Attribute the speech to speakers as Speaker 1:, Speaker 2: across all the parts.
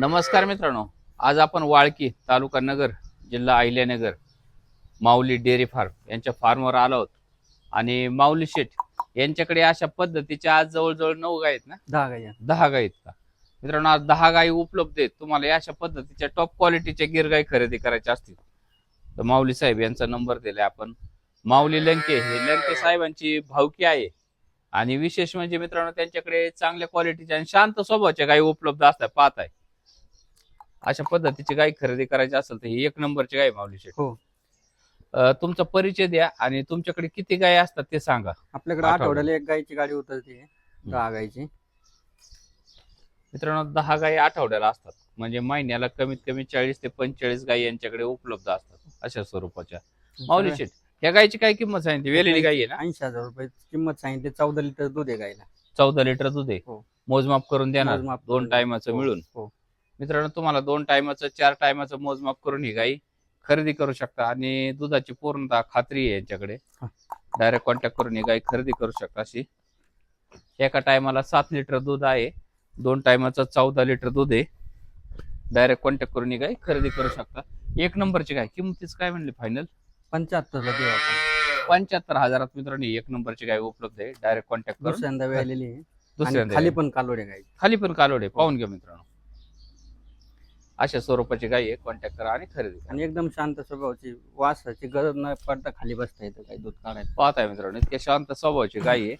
Speaker 1: नमस्कार मित्रांनो. आज आपण वाळकी तालुका नगर जिल्हा अहिल्यानगर माऊली डेअरी फार्म यांच्या फार्मवर आलो आहोत. आणि माऊली शेठ यांच्याकडे अशा पद्धतीच्या आज जवळजवळ नऊ गाय आहेत ना?
Speaker 2: दहा गाया
Speaker 1: दहा गाय आहेत का? मित्रांनो आज दहा गायी उपलब्ध आहेत. तुम्हाला या अशा पद्धतीच्या टॉप क्वालिटीच्या गिर गाय खरेदी करायच्या असतील तर माऊली साहेब यांचा नंबर दिलाय आपण. माऊली लंके हे लंके साहेबांची भावकी आहे. आणि विशेष म्हणजे मित्रांनो त्यांच्याकडे चांगल्या क्वालिटीच्या आणि शांत स्वभावाच्या गायी उपलब्ध असतात पाहत आहे अशा पद्धतीची गाय खरेदी करायची असेल तर ही एक नंबरची गाय माऊली शेठ
Speaker 2: हो.
Speaker 1: तुमचा परिचय द्या आणि तुमच्याकडे किती गाय असतात ते सांगा.
Speaker 2: आपल्याकडे
Speaker 1: आठवड्याला.
Speaker 2: एक गायची गाडी उतरते दहा गायची.
Speaker 1: मित्रांनो दहा गायी आठवड्याला असतात. म्हणजे महिन्याला कमीत कमी चाळीस ते पंचेचाळीस गायी यांच्याकडे उपलब्ध असतात अशा स्वरूपाच्या. माऊली शेठ या गायची काय किंमत सांगितली? वेलेली गाय आहे ना?
Speaker 2: ऐंशी हजार रुपये किंमत सांगितली चौदा लिटर दूध आहे गायला.
Speaker 1: चौदा लिटर दूध आहे.
Speaker 2: हो.
Speaker 1: मोजमाप करून देणार दोन. टायमाचं
Speaker 2: हो,
Speaker 1: मिळून.
Speaker 2: हो.
Speaker 1: मित्रांनो तुम्हाला दोन टायमाचं चार टायमाचं मोजमाप करून ही गाई खरेदी करू शकता. आणि दुधाची पूर्णतः खात्री आहे यांच्याकडे. डायरेक्ट कॉन्टॅक्ट करून ही गाई खरेदी करू शकता अशी. एका टायमाला सात लिटर दूध आहे. दोन टायमाचं चौदा लिटर दूध आहे. डायरेक्ट कॉन्टॅक्ट करून ही गाई खरेदी करू शकता. एक नंबरची गाय किंमतीच काय म्हणली फायनल
Speaker 2: पंच्याहत्तरला देऊ आपण
Speaker 1: पंच्याहत्तर हजारात मित्रांनो एक नंबरची गाय उपलब्ध आहे. डायरेक्ट कॉन्टॅक्ट करून.
Speaker 2: दुसऱ्यांदा वेळलेली आहे. आणि
Speaker 1: दुसऱ्यांदा
Speaker 2: खाली पण कालोडे गाय
Speaker 1: खाली पण कालोडे पाहून घ्या मित्रांनो. अशा स्वरूपाची गाय आहे कॉन्टॅक्ट करा आणि खरेदी करा.
Speaker 2: आणि एकदम शांत स्वभावाची वासाची गरज न पडता खाली बसता येतं काही दूध काढायला.
Speaker 1: पाहताय मित्रांनो इतक्या शांत स्वभावाची गाय आहे.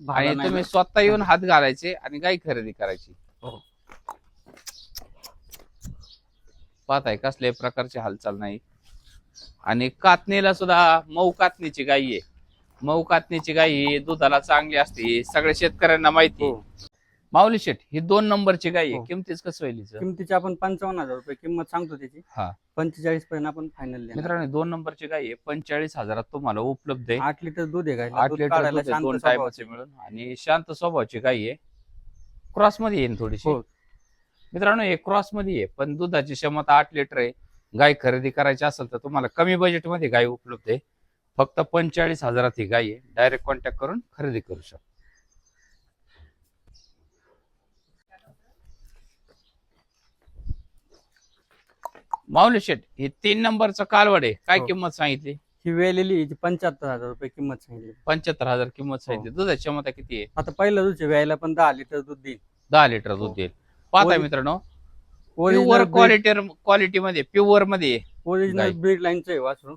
Speaker 2: भाला
Speaker 1: आणि
Speaker 2: नाही
Speaker 1: तुम्ही. स्वतः येऊन हात घालायचे आणि गाय खरेदी करायची.
Speaker 2: हो.
Speaker 1: पाहताय कसल्याही प्रकारची हालचाल नाही. आणि कातणीला सुद्धा मऊ कातणीची गाय आहे. मऊ कातणीची गाय ही दुधाला चांगली असते सगळ्या शेतकऱ्यांना माहिती आहे. माऊली शेठ ही दोन नंबरची गाय आहे.
Speaker 2: हो.
Speaker 1: किमतीच कसं होईल हिचं?
Speaker 2: किमतीची आपण पंचावन्न हजार रुपये किंमत सांगतो त्याची.
Speaker 1: हा.
Speaker 2: पंचेचाळीस पर्यंत आपण फायनल
Speaker 1: मित्रांनो दोन नंबरची गाय आहे. पंचेचाळीस हजारात तुम्हाला उपलब्ध आहे.
Speaker 2: आठ लिटर दूध आहे गायला
Speaker 1: आठ
Speaker 2: दूध
Speaker 1: लिटर
Speaker 2: काढायला
Speaker 1: दूध आहे,
Speaker 2: शांत
Speaker 1: दोन. टायमाचे मिळून. आणि शांत स्वभावाची गाय आहे. क्रॉसमध्ये येईल थोडीशी.
Speaker 2: हो.
Speaker 1: मित्रांनो हे क्रॉसमध्ये आहे पण दुधाची क्षमता आठ लिटर आहे. गाय खरेदी करायची असेल तर तुम्हाला कमी बजेटमध्ये गाय उपलब्ध आहे. फक्त पंचेचाळीस हजारात ही गाय आहे. डायरेक्ट कॉन्टॅक्ट करून खरेदी करू शकता. माऊली शेट हे तीन नंबरचं कालवड आहे. काय
Speaker 2: हो.
Speaker 1: किंमत सांगितली?
Speaker 2: ही वेलेली हिची पंच्याहत्तर हजार रुपये किंमत सांगितली.
Speaker 1: पंच्याहत्तर हजार किंमत सांगितली. दुधाची क्षमता किती आहे?
Speaker 2: आता पहिलं दूध व्यायला पण दहा लिटर दूध देईल.
Speaker 1: दहा लिटर दूध
Speaker 2: हो.
Speaker 1: देईल. पाहताय
Speaker 2: ओरि-
Speaker 1: मित्रांनो प्युअर क्वालिटी क्वालिटी मध्ये प्युअरमध्ये आहे.
Speaker 2: ओरिजिनल
Speaker 1: गाय.
Speaker 2: ब्रीड लाईनचं आहे वासरू.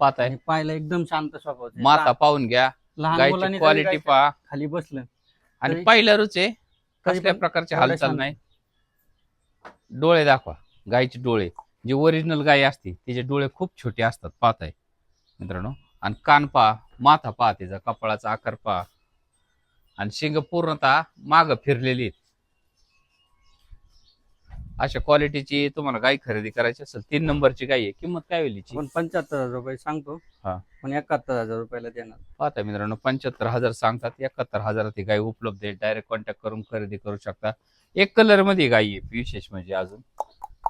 Speaker 1: पाहताय.
Speaker 2: आणि पाहायला एकदम शांत स्वभावाचं आहे.
Speaker 1: माता पाहून घ्या.
Speaker 2: लहान
Speaker 1: गायची
Speaker 2: मुलांनी जरी
Speaker 1: क्वालिटी
Speaker 2: गायच्या
Speaker 1: पहा.
Speaker 2: खाली बसलं.
Speaker 1: आणि
Speaker 2: तरी-
Speaker 1: पहिल्याच आहे कसल्या
Speaker 2: पण
Speaker 1: प्रकारची हालचाल
Speaker 2: शांत.
Speaker 1: नाही. डोळे दाखवा. गायचे डोळे. जी ओरिजिनल गाय असते तिचे डोळे खूप छोटे असतात पाहताय. मित्रांनो आणि कान पहा माथा पहा तिचा कपाळाचा आकार पहा. आणि शिंग पूर्णतः माग फिरलेली अशा क्वालिटीची तुम्हाला गाय खरेदी करायची असेल तीन नंबरची गाय आहे. किंमत काय होईल हिची?
Speaker 2: आपण पंच्याहत्तर हजार रुपये सांगतो.
Speaker 1: हा.
Speaker 2: पण एकाहत्तर हजार रुपयाला देणार.
Speaker 1: पाहता मित्रांनो पंच्याहत्तर हजार सांगतात एकाहत्तर हजारात ही गाय उपलब्ध आहे. डायरेक्ट कॉन्टॅक्ट करून खरेदी करू शकता. एक कलरमध्ये गाय आहे विशेष म्हणजे अजून.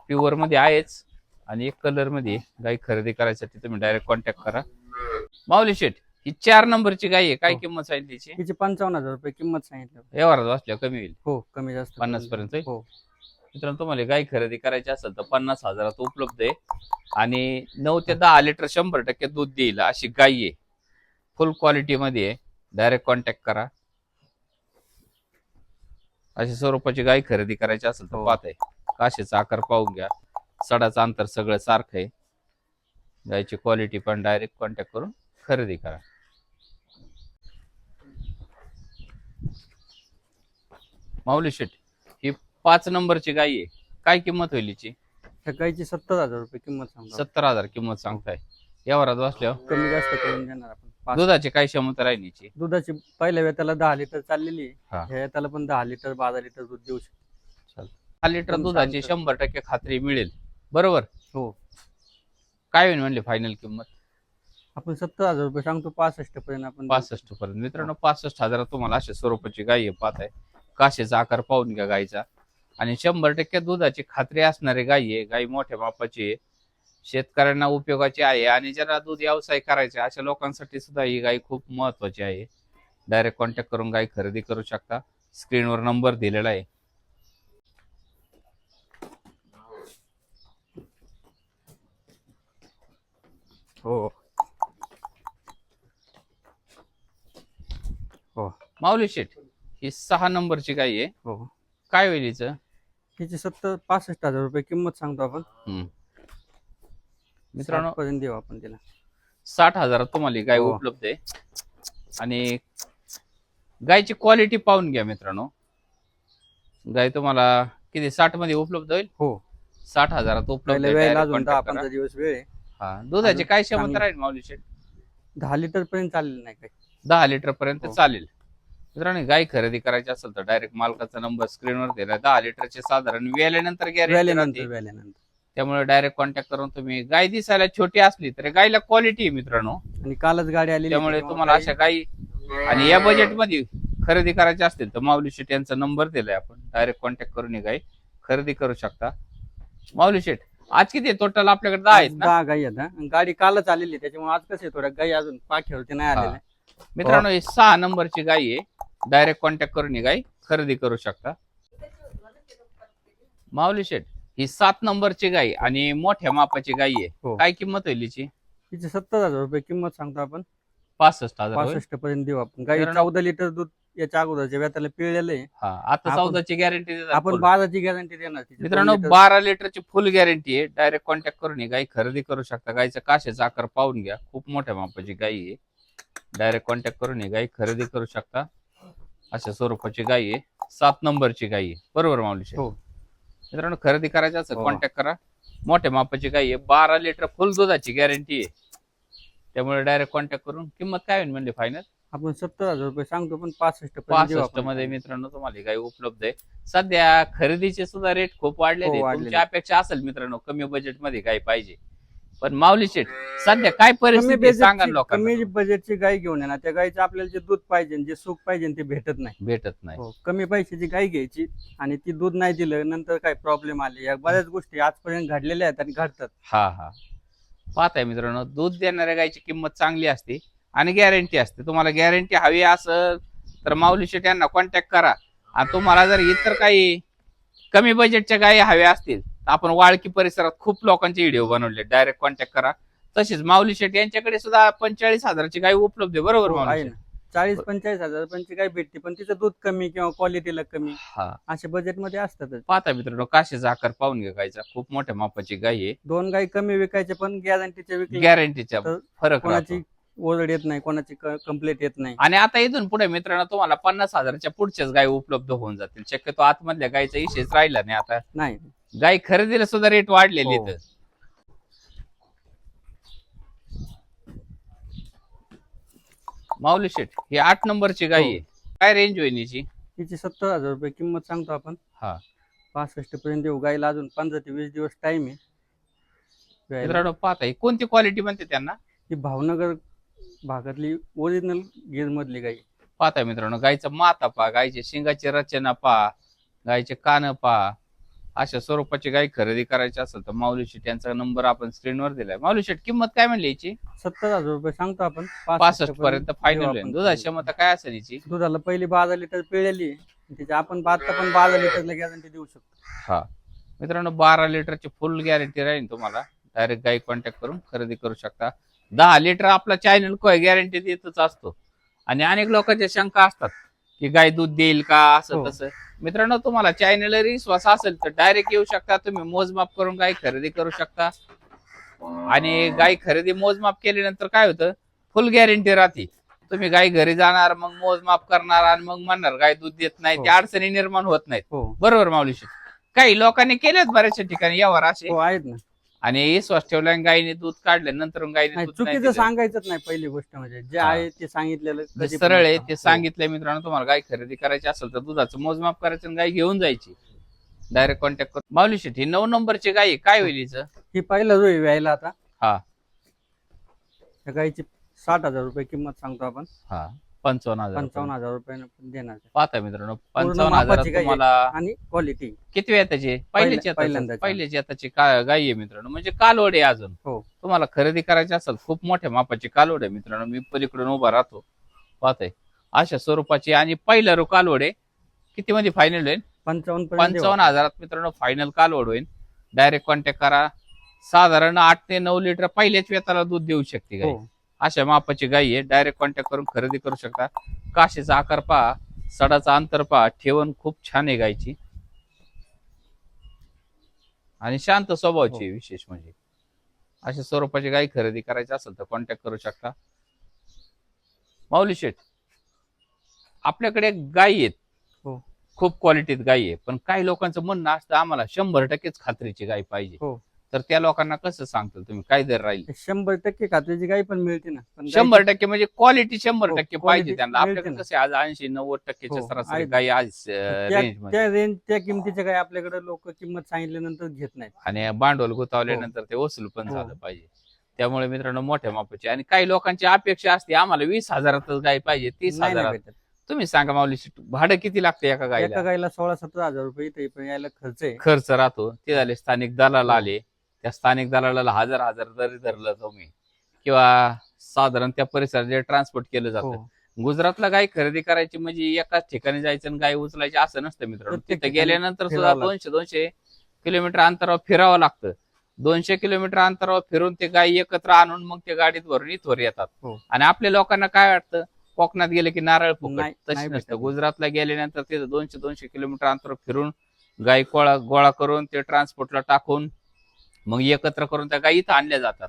Speaker 1: प्युअरमध्ये आहेच आणि एक कलरमध्ये आहे. गाय खरेदी करायसाठी तुम्ही डायरेक्ट कॉन्टॅक्ट करा माऊली शेठ ही चार नंबरची गाय आहे काय
Speaker 2: हो.
Speaker 1: किंमत सांगितली? हिची
Speaker 2: पंचावन्न हजार रुपये किंमत सांगितली
Speaker 1: व्यवहारात वाचल्या कमी होईल
Speaker 2: हो कमी जास्त
Speaker 1: पन्नास पर्यंत होईल?
Speaker 2: हो
Speaker 1: मित्रांनो तुम्हाला गाय खरेदी करायची असेल तर पन्नास हजारात उपलब्ध आहे आणि नऊ ते दहा लिटर शंभर टक्के दूध देईल अशी गाय आहे फुल क्वालिटी मध्ये आहे डायरेक्ट कॉन्टॅक्ट करा अशा स्वरूपाची गाय खरेदी करायची असेल तर
Speaker 2: हो.
Speaker 1: पाहताय काशेचा आकार पाहून घ्या. सडाचं अंतर सगळं सारखं आहे. गायची क्वालिटी पण डायरेक्ट कॉन्टॅक्ट करून खरेदी करा. माऊली शेट ही पाच नंबरची गाय आहे. काय किंमत होईल हिची?
Speaker 2: गायची सत्तर हजार रुपये किंमत सांगतो.
Speaker 1: सत्तर हजार किंमत सांगताय. व्यवहारात बसल्यावर?
Speaker 2: कमी जास्त करून देणार आपण. पाच-
Speaker 1: दुधाची काय क्षमता राहील
Speaker 2: दुधाची पहिल्या वेताला दहा लिटर चाललेली
Speaker 1: हा.
Speaker 2: आहे ह्या वेताला पण दहा लिटर बारा लिटर दूध देऊ शकतो.
Speaker 1: दहा लिटर दुधाची. शंभर टक्के खात्री मिळेल. बरोबर?
Speaker 2: हो.
Speaker 1: काय होईल म्हणले फायनल किंमत?
Speaker 2: आपण सत्तर हजार रुपये सांगतो पासष्ट पर्यंत आपण.
Speaker 1: पासष्ट पर्यंत. मित्रांनो पासष्ट हजारात तुम्हाला अशा स्वरूपाची गाय आहे पाहताय. काशेचा आकार पाहून घ्या गायचा आणि शंभर टक्के दुधाची खात्री असणारी गाय आहे. गाय मोठ्या मापाची आहे. शेतकऱ्यांना उपयोगाची आहे आणि ज्यांना दूध व्यवसाय करायचे अशा लोकांसाठी सुद्धा ही गाय खूप महत्वाची आहे. डायरेक्ट कॉन्टॅक्ट करून गाय खरेदी करू शकता. स्क्रीनवर नंबर दिलेला आहे.
Speaker 2: हो. हो.
Speaker 1: माऊली शेठ ही सहा नंबरची गाई आहे.
Speaker 2: हो.
Speaker 1: काय होईल हिचं?
Speaker 2: हिची सत्तर पासष्ट हजार रुपये किंमत सांगतो आपण.
Speaker 1: हम्म. मित्रांनो
Speaker 2: पर्यंत देऊ आपण तिला.
Speaker 1: साठ हजारात तुम्हाला ही गाय
Speaker 2: हो.
Speaker 1: उपलब्ध आहे. आणि गायची क्वालिटी पाहून घ्या मित्रांनो. गाय तुम्हाला किती साठमध्ये उपलब्ध होईल?
Speaker 2: हो.
Speaker 1: साठ हजारात उपलब्ध
Speaker 2: पहिल्या
Speaker 1: आहे.
Speaker 2: वेळेला
Speaker 1: Direct
Speaker 2: अजून दहा
Speaker 1: contact करा.
Speaker 2: पंधरा दिवस वेळ आहे.
Speaker 1: हा दुधाची काय क्षमता. राहील माऊली शेठ
Speaker 2: दहा लिटर पर्यंत चाललेलं नाही काही.
Speaker 1: दहा लिटर पर्यंत
Speaker 2: हो.
Speaker 1: चालेल. मित्रांनो गाय खरेदी करायची असेल तर डायरेक्ट मालकाचा नंबर स्क्रीनवर दिला. दहा लिटरचे साधारण वेल्यानंतर गॅरंटी
Speaker 2: वेल्यानंतर
Speaker 1: त्यामुळे डायरेक्ट कॉन्टॅक्ट करून तुम्ही गाय दिसायला छोटी असली तर गायला क्वालिटी आहे मित्रांनो.
Speaker 2: आणि कालच गाडी आली
Speaker 1: त्यामुळे तुम्हाला अशा गायी आणि या बजेटमध्ये खरेदी करायची असतील तर माऊली शेट यांचा नंबर दिलाय आपण. डायरेक्ट कॉन्टॅक्ट करून ही गाय खरेदी करू शकता. माऊली शेट आज किती टोटल आपल्याकडे दहा आहेत ना?
Speaker 2: दहा गाई आहेत हा. गाडी कालच आलेली आहे, त्याच्यामुळे आज कसं आहे थोड्या गाई अजून पाठीवरती नाही आलेल्या
Speaker 1: मित्रांनो ही सहा नंबरची गाय आहे. डायरेक्ट कॉन्टॅक्ट करून ही गाय खरेदी करू शकता. माऊली शेट ही सात नंबरची गाय आणि मोठ्या मापाची गाय आहे.
Speaker 2: हो.
Speaker 1: काय किंमत होईल हिची?
Speaker 2: तिची सत्तर हजार रुपये किंमत सांगतो आपण.
Speaker 1: पासष्ट हजार होईल.
Speaker 2: पासष्ट पर्यंत देऊ आपण. गाई
Speaker 1: कारण-
Speaker 2: चौदा लिटर दूध याच्या अगोदरच्या व्याताला पिळलेलं आहे.
Speaker 1: हा आता
Speaker 2: आपण-
Speaker 1: चौदाची गॅरंटी
Speaker 2: आपण बाराची गॅरंटी देणार तिची. दोन
Speaker 1: मित्रांनो
Speaker 2: लिटर-
Speaker 1: बारा लिटरची फुल गॅरंटी आहे. डायरेक्ट कॉन्टॅक्ट करून ही गाय खरेदी करू शकता. गायचा काशेचा आकार पाहून घ्या. खूप मोठ्या मापाची गाय आहे. डायरेक्ट कॉन्टॅक्ट करून ही गाय खरेदी करू शकता. अशा स्वरूपाची गाय आहे. सात नंबरची गाय आहे. बरोबर माऊली?
Speaker 2: हो.
Speaker 1: मित्रांनो खरेदी करायचं असेल
Speaker 2: हो.
Speaker 1: कॉन्टॅक्ट करा. मोठ्या मापाची गाय आहे. बारा लिटर फुल दुधाची गॅरंटी आहे. त्यामुळे डायरेक्ट कॉन्टॅक्ट करून किंमत काय होईल म्हणजे फायनल
Speaker 2: आपण सत्तर हजार रुपये सांगतो पण पासष्ट
Speaker 1: पासष्ट. मध्ये मित्रांनो तुम्हाला ही गाय उपलब्ध आहे. सध्या खरेदीचे सुद्धा रेट खूप वाढलेले
Speaker 2: हो,
Speaker 1: आहेत.
Speaker 2: वाढलेले.
Speaker 1: तुमची अपेक्षा असेल मित्रांनो कमी बजेटमध्ये गाय पाहिजे. पण माऊली शेठ सध्या काय
Speaker 2: कमी
Speaker 1: परिस्थिती आहे? सांगा ना लोकांना
Speaker 2: कमी बजेटची गाय घेऊन येणार. त्या गायचं आपल्याला जे दूध पाहिजे जे सुख पाहिजे ते भेटत नाही.
Speaker 1: भेटत नाही.
Speaker 2: हो कमी पैशाची गाय घ्यायची आणि ती दूध नाही दिलं नंतर काय प्रॉब्लेम आले? या बऱ्याच गोष्टी आजपर्यंत घडलेल्या आहेत आणि घडतात.
Speaker 1: हा हा. पाहताय मित्रांनो दूध देणाऱ्या गायची किंमत चांगली असते. आणि गॅरंटी असते. तुम्हाला गॅरंटी हवी असेल तर माऊली शेठ यांना कॉन्टॅक्ट करा. आणि तुम्हाला जर इतर काही कमी बजेटच्या गायी हव्या असतील तर आपण वाळकी परिसरात खूप लोकांचे व्हिडिओ बनवले. डायरेक्ट कॉन्टॅक्ट करा. तसेच माऊली शेठ यांच्याकडे सुद्धा पंचेचाळीस हजाराची गाय उपलब्ध आहे. बरोबर
Speaker 2: हो, चाळीस पंचेचाळीस हजार पर्यंत गाय भेटते पण तिचं दूध कमी किंवा क्वालिटीला कमी
Speaker 1: हा.
Speaker 2: असे बजेटमध्ये असतातच.
Speaker 1: पाहता मित्रांनो काशीचा आकार पाहून घ्या गायचा खूप मोठ्या मापाची गाय आहे.
Speaker 2: दोन गाय कमी विकायचे पण गॅरंटीचे विकले
Speaker 1: गॅरंटीचा
Speaker 2: तर
Speaker 1: फरक
Speaker 2: कोणाची. ओरड येत नाही कोणाची कंप्लेंट येत नाही.
Speaker 1: आणि आता इथून पुढे मित्रांनो तुम्हाला पन्नास हजाराच्या पुढच्याच गाय उपलब्ध होऊन जातील. शक्यतो आतमधल्या गायचा इशेच राहिला नाही आता.
Speaker 2: नाही.
Speaker 1: गाय खरेदीला सुद्धा रेट वाढलेले
Speaker 2: हो.
Speaker 1: आहेत माऊली शेठ ही आठ नंबरची गाय
Speaker 2: हो.
Speaker 1: आहे. काय रेंज होईल हिची?
Speaker 2: तिची सत्तर हजार रुपये किंमत सांगतो आपण.
Speaker 1: हा.
Speaker 2: पासष्ट पर्यंत देऊ. गायला अजून पंधरा ते वीस दिवस टाइम आहे.
Speaker 1: मित्रांनो पाहता ही कोणती क्वालिटी म्हणते त्यांना?
Speaker 2: ही भावनगर भागातली ओरिजिनल गिर मधली गाय
Speaker 1: पाहता मित्रांनो गायचा माथा पा गायची शिंगाची रचना पा गायचे कान पा अशा स्वरूपाची गाय खरेदी करायची असेल तर माऊली शेट यांचा नंबर आपण स्क्रीनवर दिलाय. माऊली शेट किंमत काय म्हणली याची?
Speaker 2: सत्तर हजार रुपये सांगतो आपण.
Speaker 1: पासष्ट पर्यंत फायनल. दुधाची क्षमता काय असेल याची?
Speaker 2: दुधाला पहिली बारा लिटर पिळलेली. आहे तिच्या आपण आता पण बारा लिटरला गॅरंटी देऊ शकतो.
Speaker 1: हा. मित्रांनो बारा लिटरची फुल गॅरंटी राहील तुम्हाला. डायरेक्ट गाई कॉन्टॅक्ट करून खरेदी करू शकता. दहा लिटर आपला चॅनल गॅरंटी देतच असतो. आणि अनेक लोकांच्या शंका असतात की गाय दूध देईल का असं
Speaker 2: हो.
Speaker 1: तसं. मित्रांनो तुम्हाला चॅनल विश्वास असेल तर डायरेक्ट येऊ शकता. तुम्ही मोजमाप करून गाय खरेदी करू शकता. आणि गाय खरेदी मोजमाप केल्यानंतर काय होतं? फुल गॅरंटी राहते. तुम्ही गाय घरी जाणार मग मोजमाप करणार आणि मग म्हणणार गाय दूध देत नाही.
Speaker 2: हो.
Speaker 1: त्या अडचणी निर्माण होत नाहीत.
Speaker 2: हो.
Speaker 1: बरोबर माऊलीशी काही लोकांनी केलेत बऱ्याचशा ठिकाणी यावर असे?
Speaker 2: आहेत ना.
Speaker 1: आणि विश्वास ठेवला आणि गायीने दूध काढलं नंतर गायीने
Speaker 2: नाही
Speaker 1: दूध नाही
Speaker 2: चुकीचं
Speaker 1: दिलं.
Speaker 2: सांगायचंच नाही पहिली गोष्ट म्हणजे जे
Speaker 1: हा.
Speaker 2: आहे ते सांगितलेलं
Speaker 1: जे
Speaker 2: कधी
Speaker 1: सरळ आहे ते
Speaker 2: हो.
Speaker 1: सांगितलंय मित्रांनो तुम्हाला गाय खरेदी करायची असेल तर दुधाचं मोजमाप करायचं आणि गाय घेऊन जायची डायरेक्ट कॉन्टॅक्ट करून माऊली शेठ ही नऊ नंबरची गाय आहे. काय होईल हिचं
Speaker 2: ही पहिला जो व्यायला आता
Speaker 1: हा
Speaker 2: त्या गायची साठ हजार रुपये किंमत सांगतो आपण
Speaker 1: हा पंचावन्न हजार
Speaker 2: पंचावन्न हजार रुपये देणार
Speaker 1: पाहता मित्रांनो पंचावन्न हजारात
Speaker 2: मापाची गाय आहे.
Speaker 1: तुम्हाला
Speaker 2: आणि क्वालिटी
Speaker 1: किती वेळ त्याची? पहिल्याची
Speaker 2: पहिल्यांदाची.
Speaker 1: पहिल्याची येताची का- गाय आहे मित्रांनो. म्हणजे कालवड आहे अजून.
Speaker 2: हो.
Speaker 1: तुम्हाला खरेदी करायची असेल खूप मोठ्या मापाची कालवड आहे मित्रांनो. मी पलीकडून उभा राहतो. पाहताय. अशा स्वरूपाची आणि पहिला रो कालवड आहे. किती मध्ये फायनल होईल?
Speaker 2: पंचावन्न पर्यंत देऊ.
Speaker 1: पंचावन्न हजारात मित्रांनो फायनल कालवड होईल. डायरेक्ट कॉन्टॅक्ट करा. साधारण आठ ते नऊ लिटर पहिल्याच वेताला दूध देऊ शकते गाय
Speaker 2: हो
Speaker 1: अशा मापाची गाय आहे. डायरेक्ट कॉन्टॅक्ट करून खरेदी करू शकता. काशीचा आकार पहा. सडाचा अंतर पहा. ठेवण खूप छान आहे गायची. आणि शांत स्वभावाची आहे विशेष म्हणजे. अशा स्वरूपाची गाय खरेदी करायची असेल तर कॉन्टॅक्ट करू शकता. माऊली शेठ आपल्याकडे गाय आहेत.
Speaker 2: हो.
Speaker 1: खूप क्वालिटीत गाय आहे. पण काही लोकांचं म्हणणं असतं आम्हाला शंभर टक्केच खात्रीची गाय पाहिजे.
Speaker 2: हो.
Speaker 1: तर त्या लोकांना कसं सांगतो तुम्ही? काय दर राहील?
Speaker 2: शंभर टक्के खात्रीची गाई पण मिळते ना पण
Speaker 1: शंभर टक्के म्हणजे क्वालिटी शंभर
Speaker 2: हो,
Speaker 1: टक्के
Speaker 2: quality
Speaker 1: पाहिजे त्यांना.
Speaker 2: मिळते
Speaker 1: आपल्याकडे
Speaker 2: ना.
Speaker 1: कसे आज ऐंशी नव्वद टक्केच्या
Speaker 2: हो,
Speaker 1: सरासरी
Speaker 2: आहे.
Speaker 1: गाई आज
Speaker 2: त्या
Speaker 1: रेंजमध्ये.
Speaker 2: त्या रेंज त्या किमतीच्या गाई आपल्याकडे लोक किंमत सांगितल्यानंतर घेत नाहीत.
Speaker 1: आणि भांडवल गुंतवल्यानंतर ते वसूल पण
Speaker 2: हो.
Speaker 1: झालं पाहिजे. त्यामुळे मित्रांनो मोठ्या मापाची आणि काही लोकांची अपेक्षा असते आम्हाला वीस हजारातच गाय पाहिजे तीस
Speaker 2: नाही नाही
Speaker 1: हजारात.
Speaker 2: भेटत.
Speaker 1: तुम्ही सांगा माऊली भाडं किती लागतं एका
Speaker 2: एका
Speaker 1: गायला?
Speaker 2: सोळा सतरा हजार रुपये इथे पण यायला खर्च आहे.
Speaker 1: खर्च राहतो. ते झाले स्थानिक दलाल
Speaker 2: हो.
Speaker 1: आले. त्या स्थानिक दलालाला हजार हजार जरी धरलं तुम्ही किंवा साधारण त्या परिसरात जे ट्रान्सपोर्ट केलं जातं.
Speaker 2: हो.
Speaker 1: गुजरातला गाय खरेदी करायची म्हणजे एकाच ठिकाणी जायचं आणि गाय उचलायची असं नसतं मित्रांनो. तिथे गेल्यानंतर सुद्धा. दोनशे दोनशे किलोमीटर अंतरावर फिरावं लागतं. दोनशे किलोमीटर अंतरावर फिरून ते गाय एकत्र आणून मग ते गाडीत भरून इथवर येतात.
Speaker 2: हो.
Speaker 1: आणि आपल्या लोकांना काय वाटतं? कोकणात गेले की नारळ फुकट. तशी नसतं. गुजरातला गेल्यानंतर तिथं दोनशे दोनशे किलोमीटर अंतर फिरून गाय गोळा गोळा करून ते ट्रान्सपोर्टला टाकून मग एकत्र करून त्या गायी इथं आणल्या जातात.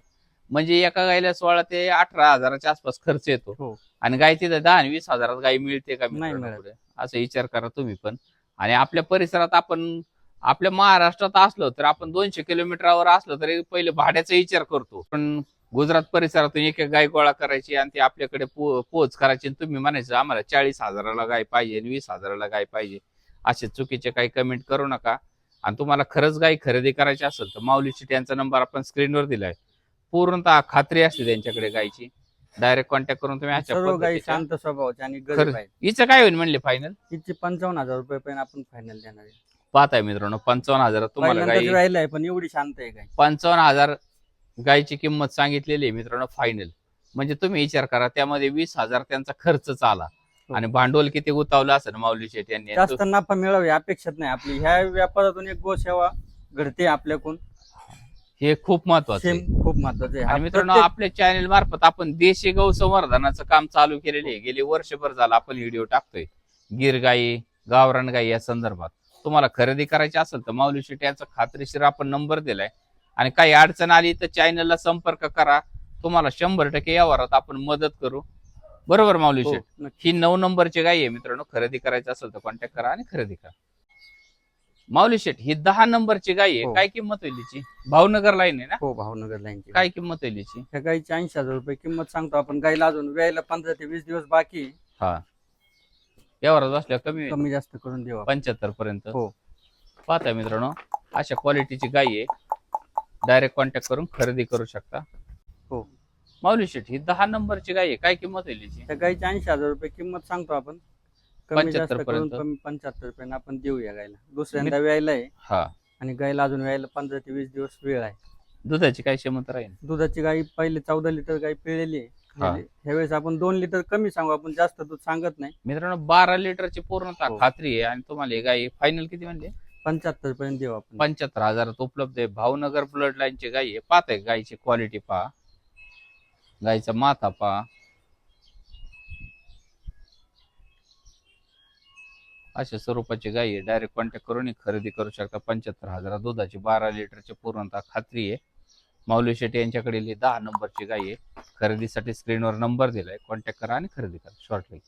Speaker 1: म्हणजे एका गायला सोळा ते अठरा हजाराच्या आसपास खर्च येतो.
Speaker 2: हो.
Speaker 1: आणि गाय तिथं दहा आणि वीस हजारात गाय मिळते का
Speaker 2: नाही?
Speaker 1: असं विचार करा तुम्ही पण. आणि आपल्या परिसरात आपण आपल्या महाराष्ट्रात असलो तर आपण दोनशे किलोमीटरवर असलो तरी पहिले भाड्याचा विचार करतो. पण गुजरात परिसरातून एक एक गाय गोळा करायची आणि ती आपल्याकडे पो- पोच करायची आणि तुम्ही म्हणायचं आम्हाला चाळीस हजाराला गाय पाहिजे आणि वीस हजाराला गाय पाहिजे. असे चुकीचे काही कमेंट करू नका. आणि तुम्हाला खरंच गाय खरेदी करायची असेल तर माऊली शेट यांचा नंबर आपण स्क्रीनवर दिलाय. पूर्णतः खात्री असते त्यांच्याकडे गायची डायरेक्ट कॉन्टॅक्ट करून तुम्ही
Speaker 2: सर्व गाई शांत स्वभावाच्या आणि
Speaker 1: खरं.
Speaker 2: गरीब आहेत.
Speaker 1: हिचं काय होईल म्हणले फायनल
Speaker 2: तिची पंचावन्न हजार रुपये पण आपण फायनल देणार आहे.
Speaker 1: पाहताय मित्रांनो पंचावन्न हजार तुम्हाला
Speaker 2: पहिल्यांदाच
Speaker 1: गाई
Speaker 2: राहिलाय पण एवढी शांत आहे गाय
Speaker 1: पंचावन्न हजार गायची किंमत सांगितलेली आहे मित्रांनो फायनल म्हणजे तुम्ही विचार करा त्यामध्ये वीस हजार त्यांचा खर्च आला. आणि भांडवल किती गुतावलं असेल माऊली शेट यांनी?
Speaker 2: जास्त नफा मिळावी अपेक्षित नाही आपली. ह्या व्यापारातून एक गोसेवा घडते आपल्याकडून.
Speaker 1: हे खूप महत्वाचं आहे.
Speaker 2: सेम खूप महत्वाचं आहे.
Speaker 1: आणि
Speaker 2: हा
Speaker 1: मित्रांनो
Speaker 2: प्रत्येक-
Speaker 1: आपल्या चॅनल मार्फत आपण देशी गौ संवर्धनाचं काम चालू केलेले आहे. गेले वर्षभर झालं आपण व्हिडिओ टाकतोय. गिर गाई गावरान गाई या संदर्भात. तुम्हाला खरेदी करायची असेल तर माऊली शेट यांचा खात्रीशीर आपण नंबर दिलाय. आणि काही अडचण आली तर चॅनलला संपर्क करा. तुम्हाला शंभर टक्के आपण मदत करू. बरोबर माऊली
Speaker 2: हो,
Speaker 1: शेट
Speaker 2: नक्की.
Speaker 1: ही नऊ नंबरची गाई आहे मित्रांनो. खरेदी करायची असेल तर कॉन्टॅक्ट करा आणि खरेदी करा. माऊली शेट ही दहा नंबरची गाई आहे.
Speaker 2: हो.
Speaker 1: काय किंमत होईल हिची? भावनगर लाईन आहे ना?
Speaker 2: हो भावनगर लाईनची
Speaker 1: काय किंमत होईल हिची?
Speaker 2: ह्या गाईची ऐंशी हजार रुपये किंमत सांगतो आपण. गाईला अजून वेळेला पंधरा ते वीस दिवस बाकी आहे.
Speaker 1: हा. व्यवहारात बसल्या कमी
Speaker 2: कमी जास्त करून देऊ आपण.
Speaker 1: पंच्याहत्तर पर्यंत.
Speaker 2: हो.
Speaker 1: पाहता मित्रांनो अशा क्वालिटीची गाई आहे. डायरेक्ट कॉन्टॅक्ट करून खरेदी करू शकता. माऊली शेट ही दहा नंबरची गाई आहे. काय किंमत होईल हिची?
Speaker 2: त्या गाईची ऐंशी हजार रुपये किंमत सांगतो आपण. कमी जास्त
Speaker 1: 75
Speaker 2: करून
Speaker 1: पर्यंत.
Speaker 2: कमी पंच्याहत्तर पर्यंत आपण देऊ या गायला. दुसऱ्यांदा वेळेला आहे.
Speaker 1: हा.
Speaker 2: आणि गायला अजून वेळेला पंधरा ते वीस दिवस वेळ आहे.
Speaker 1: दुधाची काय क्षमता राहील
Speaker 2: दुधाची गाई पहिले चौदा लिटर गाई पिळलेली
Speaker 1: हा.
Speaker 2: आहे ह्यावेळेस आपण दोन लिटर कमी सांगू. आपण जास्त दूध सांगत नाही.
Speaker 1: मित्रांनो बारा लिटरची पूर्णतः
Speaker 2: हो.
Speaker 1: खात्री आहे आणि तुम्हाला ही गाई फायनल किती म्हणले?
Speaker 2: पंच्याहत्तर पर्यंत देऊ आपण.
Speaker 1: पंच्याहत्तर हजारात उपलब्ध आहे. भावनगर ब्लड लाईनची गाई आहे. पाहताय गायची क्वालिटी पहा. गायचा माथा पहा अशा स्वरूपाची गाई आहे. डायरेक्ट कॉन्टॅक्ट करून खरेदी करू शकता. पंच्याहत्तर हजारा दुधाची बारा लिटरची पूर्णतः खात्री आहे. माऊली शेट्टी यांच्याकडील दहा नंबरची गाई आहे. खरेदीसाठी स्क्रीनवर नंबर दिलाय. कॉन्टॅक्ट करा आणि खरेदी करा. शॉर्टली